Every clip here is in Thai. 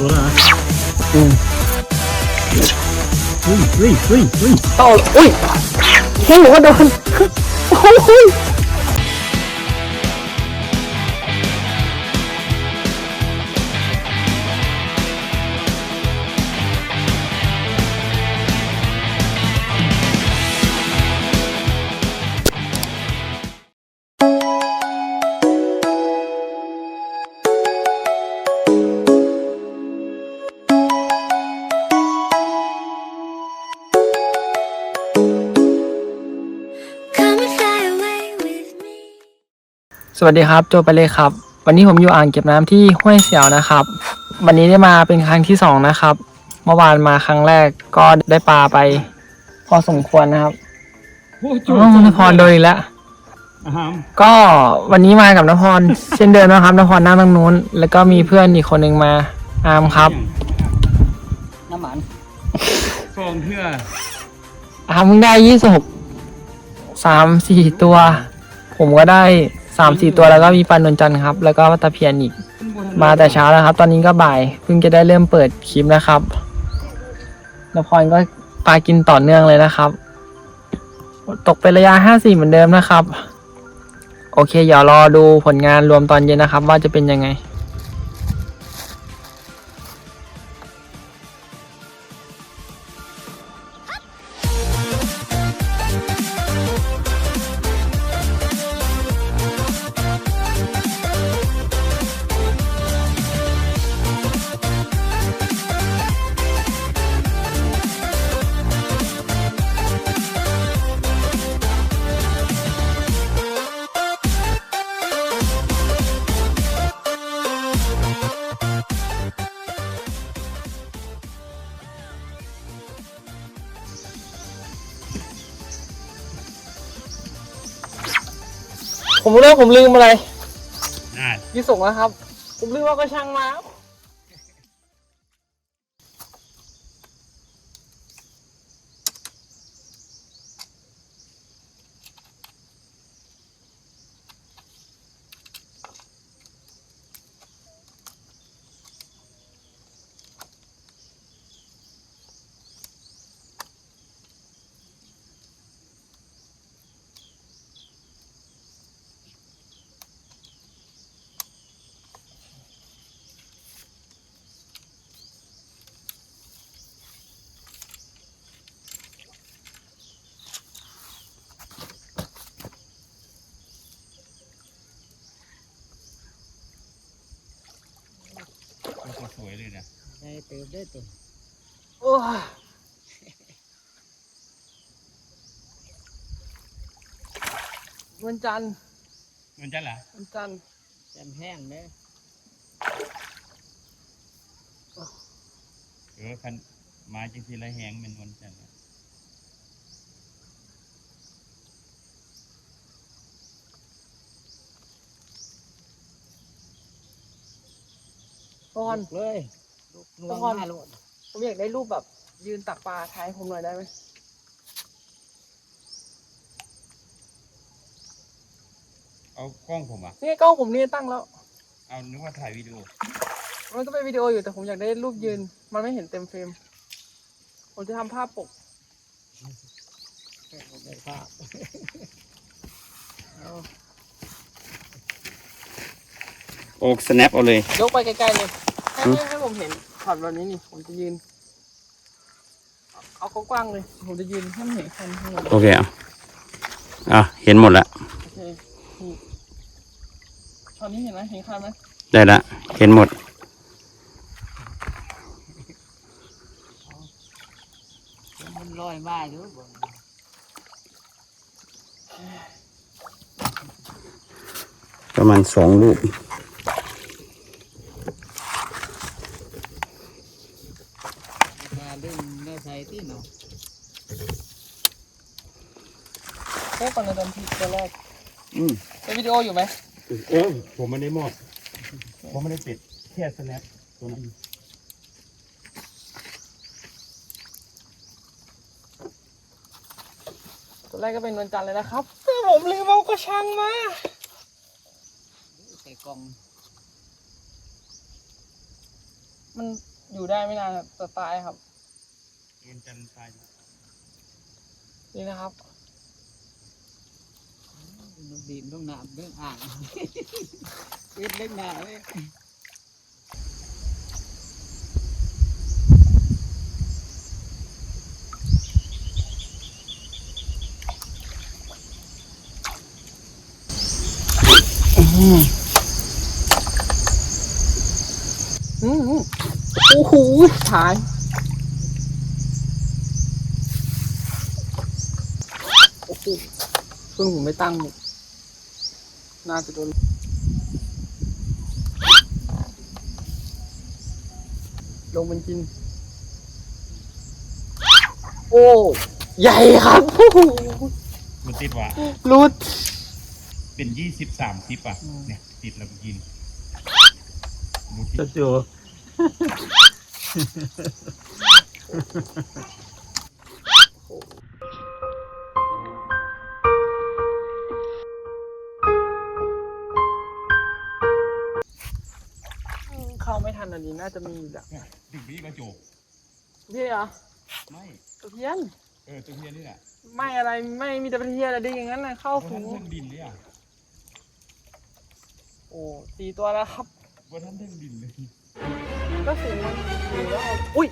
ตัวแล้วนะอืมเฮ้ยเฮ้ยเฮ้ยเฮ้ยต่ออุ้ยเฮ้ยหัวโดนโอ้ย สวัสดีครับ โจไปเลยครับ วันนี้ผมอยู่อ่างเก็บน้ำที่ห้วยเสียวนะครับ วันนี้ได้มาเป็นครั้งที่สองนะครับ เมื่อวานมาครั้งแรกก็ได้ปลาไป พอสมควรนะครับโอ้อ๋อนพรโดนอีกแล้วก็วันนี้มากับนพร เช่นเดิมนะครับนพรนั่งตรงนู้น แล้วก็มีเพื่อนอีกคนหนึ่งมาอามครับน้ำมันฟองเพื่ออามมึงได้ยี่สิบหกสามสี่ตัว ผมก็ได้ สามสี่ตัวแล้วก็มีปลานนจันทร์ครับ แล้วก็ตะเพียนอีก มาแต่เช้าแล้วครับ ตอนนี้ก็บ่ายเพิ่งจะได้เริ่มเปิดคลิปนะครับนพรก็ปลากินต่อเนื่องเลยนะครับ ตกเป็นระยะห้าสี่เหมือนเดิมนะครับ โอเคเดี๋ยวรอดูผลงานรวมตอนเย็นนะครับ ว่าจะเป็นยังไง ผมรู้แล้วผมลืมอะไรอ่ายี่ส่งแล้วครับ ผมลืมว่ากระชังมา สวยเลยนะได้เติมได้ตัวโอ้ยวันจันทร์มันจะเหรอวันจันทร์จำแห้งเด้อเออคันมาจังสีละแหงเป็นวันจันทร์นะตอนลุกเลย ลุกนวตลอนมาโลดผมอยากได้รูปแบบ ยืนตักปลาท้ายผมหน่อยได้ไหมเอากล้องผมอะนี่กล้องผมนี่ตั้งแล้ว เอานึกว่าถ่ายวิดีโอ มันก็เป็นวิดีโออยู่แต่ผมอยากได้รูปยืน มันไม่เห็นเต็มเฟรม ผมจะทำภาพปกได้ภาพเอาโอกสแนปเอาเลย ยกไปไกลๆเลย ให้ให้ให้ผมเห็นช็อตแบบนี้นี่ ผมจะยืน เอาเขากว้างๆเลย ผมจะยืนให้มันเห็นคันข้างบนโอเคอะอะเห็นหมดแล้วโอเคนี่ช็อตนี้เห็นไหมเห็นคันไหมได้ละ เห็นหมด มันลอยมาอยู่บ่ประมาณสองลูก มาดึงเนื้อใส่ที่เนาะ แค่ตอนในตอนที่ตัวแรกอืมเป็นวิดีโออยู่ไหมเออผมไม่ได้หมดผมไม่ได้ปิดแค่สแนปตัวนั้นตัวแรกก็เป็นนวลจันทร์เลยนะครับแต่ผมลืมเอากระชังมาใส่กล่อง มันอยู่ได้ไม่นานครับจะตายครับเงินจันทร์ตาย นี่นะครับ นกดีมต้องนามเรื่องอ่างเอ็ดเล็กหนาเลยอืมโอ้โหตายโอ้โหเพิ่งผมไม่ตั้ง น่าจะโดนลงมันกิน โอ้ ใหญ่ครับโอ้โหมันติดว่ะรุด เป็นยี่สิบสามคลิปอะ เนี่ย ติดแล้วก็กินดูที่จะเจอ อันนี้น่าจะมีอีกอะเนี่ยดึงไปที่กระจกนี่เหรอไม่ตะเพียน เออตัวเฮียนี่แหละไม่อะไรไม่มีแต่ตะเพียนอะไรด้อย่างนั้นนะเข้าว่าฝูท่านงดินเลยอะโอ้สี่ตัวแล้วครับว่าท่านเทิงดินเลยก็ฝูงมันอยู่แล้วเอาอุ้ย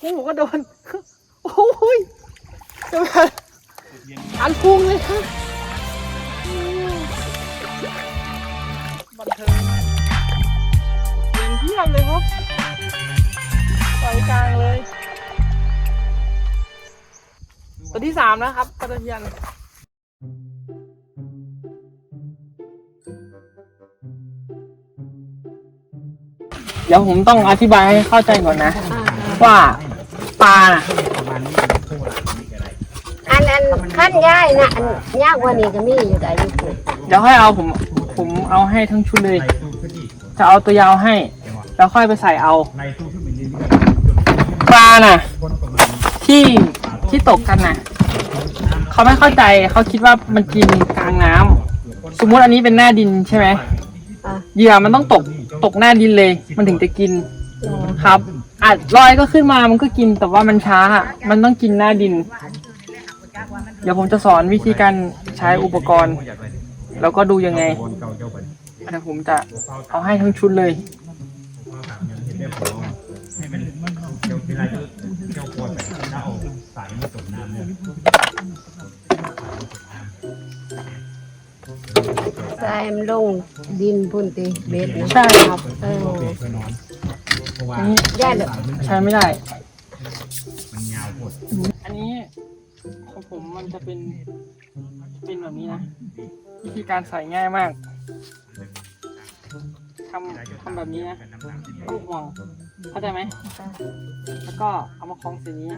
โอ้โหก็โดนโอ้ยจะแบบตันอันพุงเลยครั บันเทิงเรียนเที่ยมเลยครับปล่อยกลางเลยตัวที่สามนะครับปลาตะเพียนเดี๋ยวผมต้องอธิบายให้เข้าใจก่อนนะ ว่าปลาน่ะอันอันขั้นย่ายนะอันยากกว่านี้ก็มีอยู่แต่อยู่ปุ่นเดี๋ยวให้เอาผม ผมเอาให้ทั้งชุดเลย จะเอาตัวยาวให้ แล้วค่อยไปใส่เอาในตู้ขึ้นไปเรื่อยปลาน่ะ ที่ที่ตกกันน่ะ เขาไม่เข้าใจเขาคิดว่ามันกินกลางน้ำสมมุติอันนี้เป็นหน้าดินใช่ไหมอะเหยื่อมันต้องตกตกหน้าดินเลย มันถึงจะกินครับอาจลอยก็ขึ้นมามันก็กินแต่ว่ามันช้า มันต้องกินหน้าดิน เดี๋ยวผมจะสอนวิธีการใช้อุปกรณ์ แล้วก็ดูยังไงๆคนเก่าเจ้าไปเดี๋ยวผมจะเอาให้ทั้งชุดเลยเห็นได้พอให้มันเจ้าเวลาเจ้าเจ้าควรไปถ้าเอาสายมาตกน้ำเนี่ยใส่มันลงดินพุ่นติเบ็ดนะใช่ครับเออเบรกไว้นอนเพราะว่าอันนี้ย่าเลยใช้ไม่ได้ มันยาวหมดอันนี้ของผมมันจะเป็นจะเป็นแบบนี้นะ วิธีการใส่ง่ายมากทำทำแบบนี้นะต้องห่วงเข้าใจไหม แล้วก็เอามาคล้องสีนี้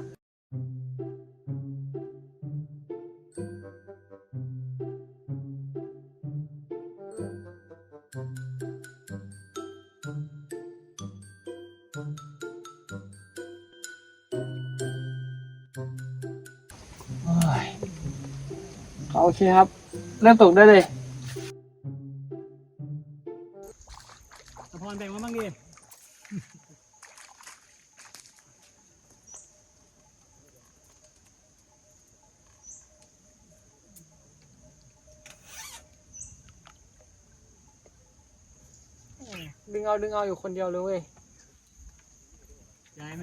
โอเคครับ เริ่มตกได้เลยพรแบ่งมาบ้างดิดึงเอาดึงเอาอยู่คนเดียวเลยเว้ยย้ายไหม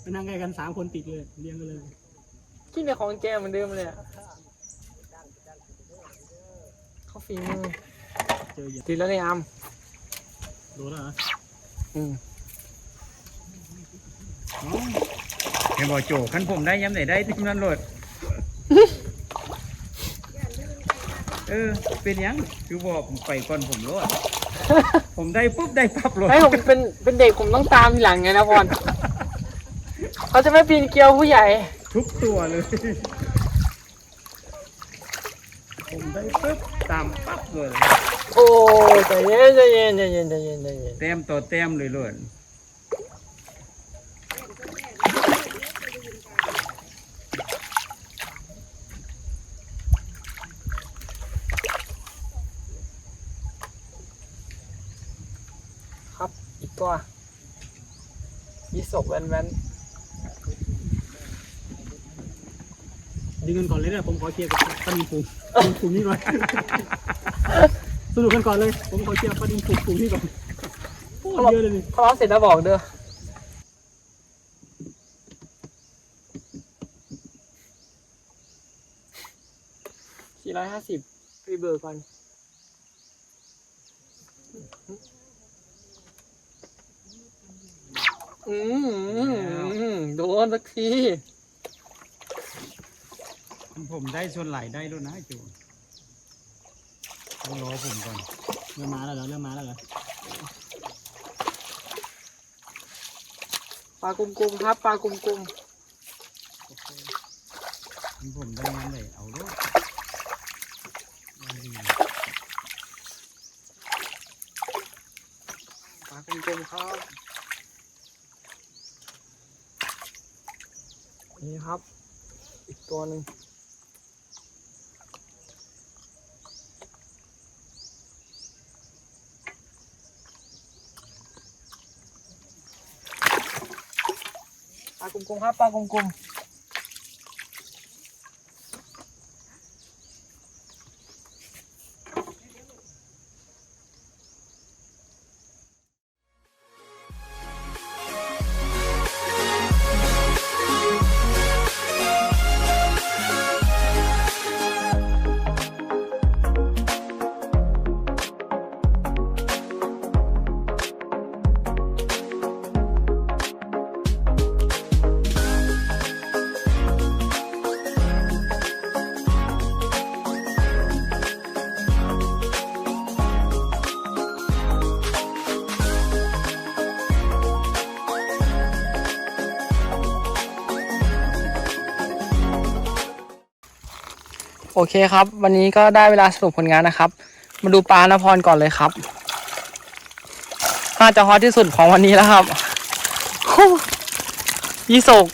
ไปนั่งใกล้กันสามคนติดเลยเรียงกันเลยกินแต่ของแกเหมือนเดิมเลยอะ เขาฝีมือเจอเหยียบติดแล้วเนี่ยอัมโดนแล้วเหรออืมเห็นบอกโจขั้นผมได้ย้ำไหนได้ที่นั่นโหลดเออ เป็นยังคือบอกผมไปก่อนผมโลดผมได้ปุ๊บได้ปั๊บโลดให้ผมเป็นเป็นเด็กผมต้องตามทีหลังไงนะพรเขาจะไม่ปีนเกลียวผู้ใหญ่ ทุกตัวเลย ตามปั๊บเลยโอ้ใจเย็นใจเย็นใจเย็นใจเย็นใจเย็นเต็มตัวเต็มเลยล้วนครับอีกตัวมีศพแว้นแน ดึงกันก่อนเลยนะผมขอเคลียร์กับปานินปุ่มปุ่มนี้ก่อนสรุปกันก่อนเลย ผมขอเคลียร์ปานินปุ่มปุ่มนี้ก่อนโอ้เยอะเลยนี่ทะเลาะเสร็จแล้วบอกเด้อสี่ร้อยห้าสิบรีเบอร์ก่อนอืมโดนสักที ผมได้ส่วนไหลได้ด้วยนะจูต้องรอผมก่อนเริ่มมาแล้วเหรอเริ่มมาแล้วเหรอปลากลมๆครับปลากลมผมได้งั้นเลยเอาด้วยๆปลากลมๆครับนี่ครับ อีกตัวหนึ่ง ลากลมๆครับปลากลม โอเคครับ วันนี้ก็ได้เวลาสรุปผลงานนะครับ มาดูปลานพรก่อนเลยครับน่าจะฮอตที่สุดของวันนี้แล้วครับฮู้ยี่สก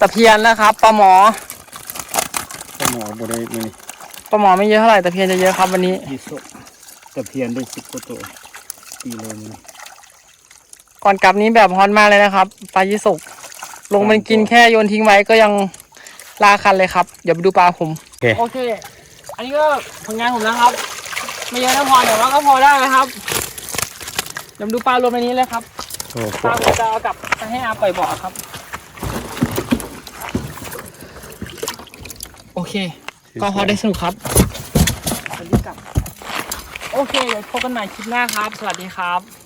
ตะเพียนนะครับปลาหมอก็หมอบ่ได้นี่ปลาหมอไม่เยอะเท่าไหร่ตะเพียนจะเยอะครับวันนี้ยี่สุตะเพียนได้สิบกว่าตัวปีโลนึงก่อนกลับนี้แบบฮอตมากเลยนะครับปลายี่สกลงมันกินแค่โยนทิ้งไว้ก็ยัง ลาคันเลยครับ เดี๋ยวไปดูปลาผมโอเคโอเค อันนี้ก็ผลงานผมนะครับ ไม่เยอะนะพอแต่ว่าก็พอได้นะครับ เดี๋ยวมาดูปลารวมในนี้เลยครับโอ้โหปลาผมจะเอากลับไปให้อาปล่อยบ่อครับ โอเค ก็พอได้สนุกครับสวัสดีกลับ โอเคเดี๋ยวพบกันใหม่คลิปหน้าครับ สวัสดีครับ